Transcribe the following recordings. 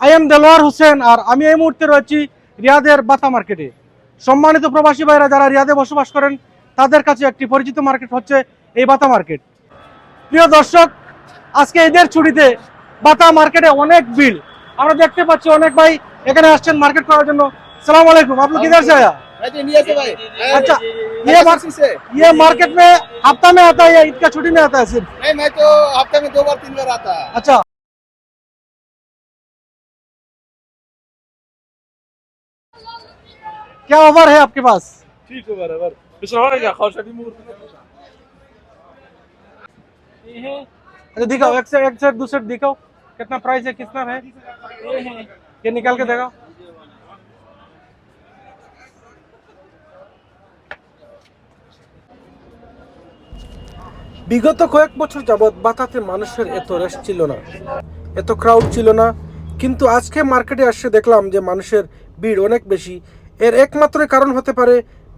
I am Delwar Hossain আর আমি এই মুহূর্তে রয়েছি রিয়াদের বাতা মার্কেটে সম্মানিত প্রবাসী ভাইরা যারা রিয়াদে বসবাস করেন তাদের কাছে একটি পরিচিত মার্কেট হচ্ছে এই বাতা মার্কেট প্রিয় দর্শক আজকে ঈদের ছুটিতে বাতা মার্কেটে অনেক ভিড় আমরা দেখতে পাচ্ছি অনেক ভাই এখানে আসছেন মার্কেট করার জন্য সালাম আলাইকুম আপনি কিধার से आया मैं तो इंडिया से भाई अच्छा मैं ये तो मार्केट किसी से ये मार्केट में हफ्ता में आता है या ईद का छुट्टी में आता है सिर्फ नहीं मैं तो हफ्ते में दो बार तीन बार आता है अच्छा क्या ऑफर है आपके पास? ठीक है बराबर। अच्छा दिखाओ एक सेट एक सेट दो सेट दिखाओ। कितना प्राइस है कितना है? ये निकाल के दिखाओ বিগত কয়েক বছর যাবৎ বাতাতে মানুষের এত রেশ ছিল না এত ক্রাউড ছিল না কিন্তু আজকে মার্কেটে আসছে দেখলাম যে মানুষের ভিড় অনেক বেশি। এর একমাত্র কারণ হতে পারে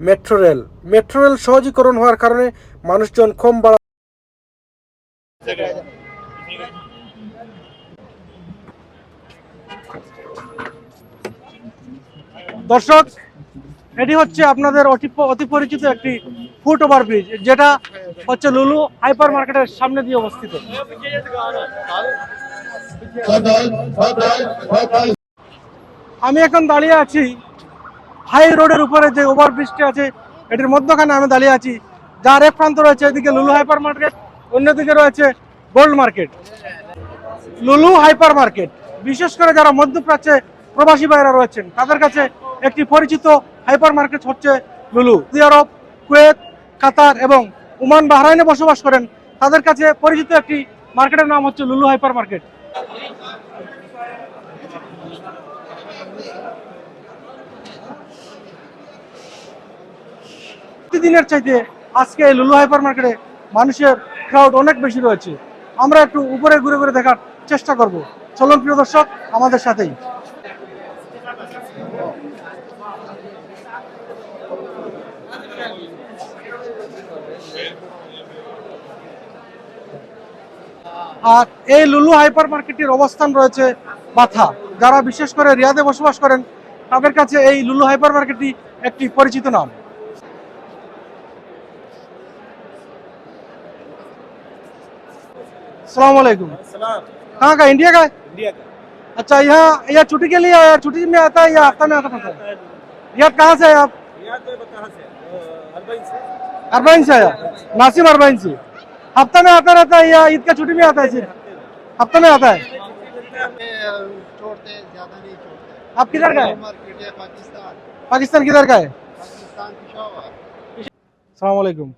মেট্রো রেল। মেট্রো রেল সহজীকরণ হওয়ার কারণে মানুষজন কম বাড়া দর্শক, এটি হচ্ছে আপনাদের অতি পরিচিত একটি ফুট ওভার ব্রিজ, যেটা হচ্ছে লুলু হাইপার মার্কেটের সামনে দিয়ে অবস্থিত। আমি এখন দাঁড়িয়ে আছি হাই রোডের উপরে যে ওভার ব্রিজটি আছে, এটির মধ্যখানে আমি দাঁড়িয়ে আছি। যার এক প্রান্ত রয়েছে, এদিকে লুলু হাইপার মার্কেট, অন্যদিকে রয়েছে গোল্ড মার্কেট। লুলু হাইপার মার্কেট, বিশেষ করে যারা মধ্যপ্রাচ্যে প্রবাসী ভাইরা রয়েছেন, তাদের কাছে একটি পরিচিত হাইপার মার্কেট হচ্ছে লুলু। সৌদি আরব কুয়েত, কাতার এবং ওমান বাহরাইনে বসবাস করেন, তাদের কাছে পরিচিত একটি মার্কেটের নাম হচ্ছে লুলু হাইপার মার্কেট। প্রতিদিনের চাইতে আজকে এই লুলু হাইপার মার্কেটে মানুষের ক্রাউড অনেক বেশি রয়েছে। আমরা একটু উপরে ঘুরে ঘুরে দেখার চেষ্টা করব। চলুন প্রিয় দর্শক, আমাদের সাথেই। আর এই লুলু হাইপার মার্কেটের অবস্থান রয়েছে বাথা। যারা বিশেষ করে রিয়াদে বসবাস করেন, তাদের কাছে এই লুলু হাইপার মার্কেটটি একটি পরিচিত নাম। सलाम वालेकुम। कहाँ का इंडिया का इंडिया का। अच्छा यहाँ यहाँ छुट्टी के लिए आया छुट्टी में आता है या हफ़्ता में आता है? यहाँ कहाँ से है आप अरबाइन से। आया? नासिम अरबाइन से। हफ़्ता में आता रहता है या ईद का छुट्टी में आता है सिर्फ़? हफ़्ता में आता है। आप किधर का है? पाकिस्तान किधर का है? सलाम वालेकुम।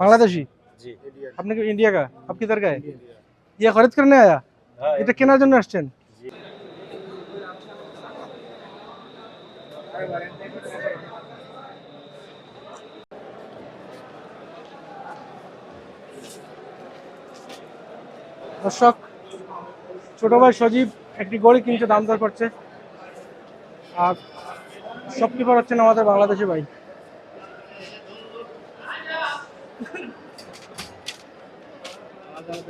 बांग्लादेशी? जी। आपने इंडिया का? आप किधर का है? ইয়ে খরিদ করনে আয়া এটা কেনার জন্য আসছেন? দর্শক ছোট ভাই সজীব একটি গড়ি কিনতে দাম দর করছে। আর শপকিপার হচ্ছেন আমাদের বাংলাদেশি ভাই। দর্শক,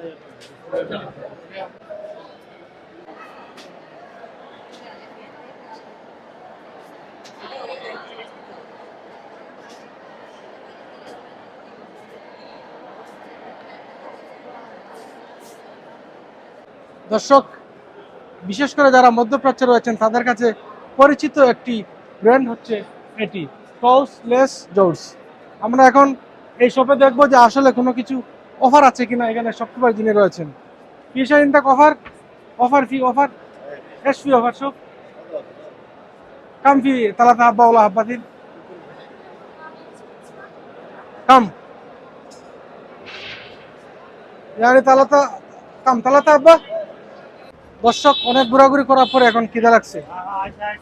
বিশেষ করে যারা মধ্যপ্রাচ্যে রয়েছেন, তাদের কাছে পরিচিত একটি ব্র্যান্ড হচ্ছে এটি টলস লেস জোর্স আমরা এখন এই শপে দেখব যে আসলে কোনো কিছু অফার আছে কিনা এখানে সবকিছু যিনি রয়েছেন। অফার? অফার ফি, অফার? এস ফি অফার সব? কাম ফি তালাতা হাব্বা ওলা কাম। ইয়ারে তালাতা, কাম হাব্বা? দর্শক, অনেক ঘোরাঘুরি করার পরে এখন কিদা লাগছে।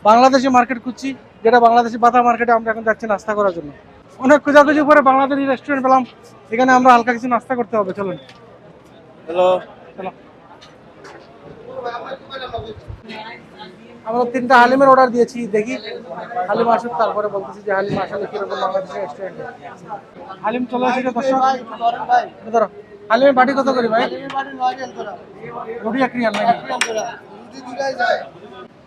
বাংলাদেশে মার্কেট খুঁজছি, যেটা বাংলাদেশে বাতা মার্কেটে আমরা এখন যাচ্ছি নাস্তা করার জন্য। অনেক খোঁজাখুঁজি করে বাংলাদেশি রেস্টুরেন্ট পেলাম। এখানে আমরা হালকা কিছু নাস্তা করতে হবে চলুন। हेलो চলো। আমরা তিনটা হালিমের অর্ডার দিয়েছি দেখি। হালিম আসুক তারপরে বলতেছি যে হালিম আসলে কীরকম বাংলাদেশের রেস্টুরেন্ট হালিম চলে এসেছে দর্শক। ধরো হালিমের বাটি কত করি ভাই? রুটি এক রিয়াল নাকি?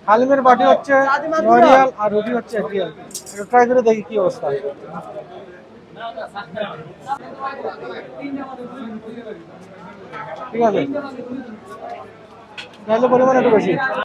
হালিমের বাটি হচ্ছে নরিয়াল রিয়াল আর রুটি হচ্ছে রিয়াল একটু ট্রাই করে দেখি কি অবস্থা। ঠিক আছে। তাহলে পরিমাণ একটু বেশি।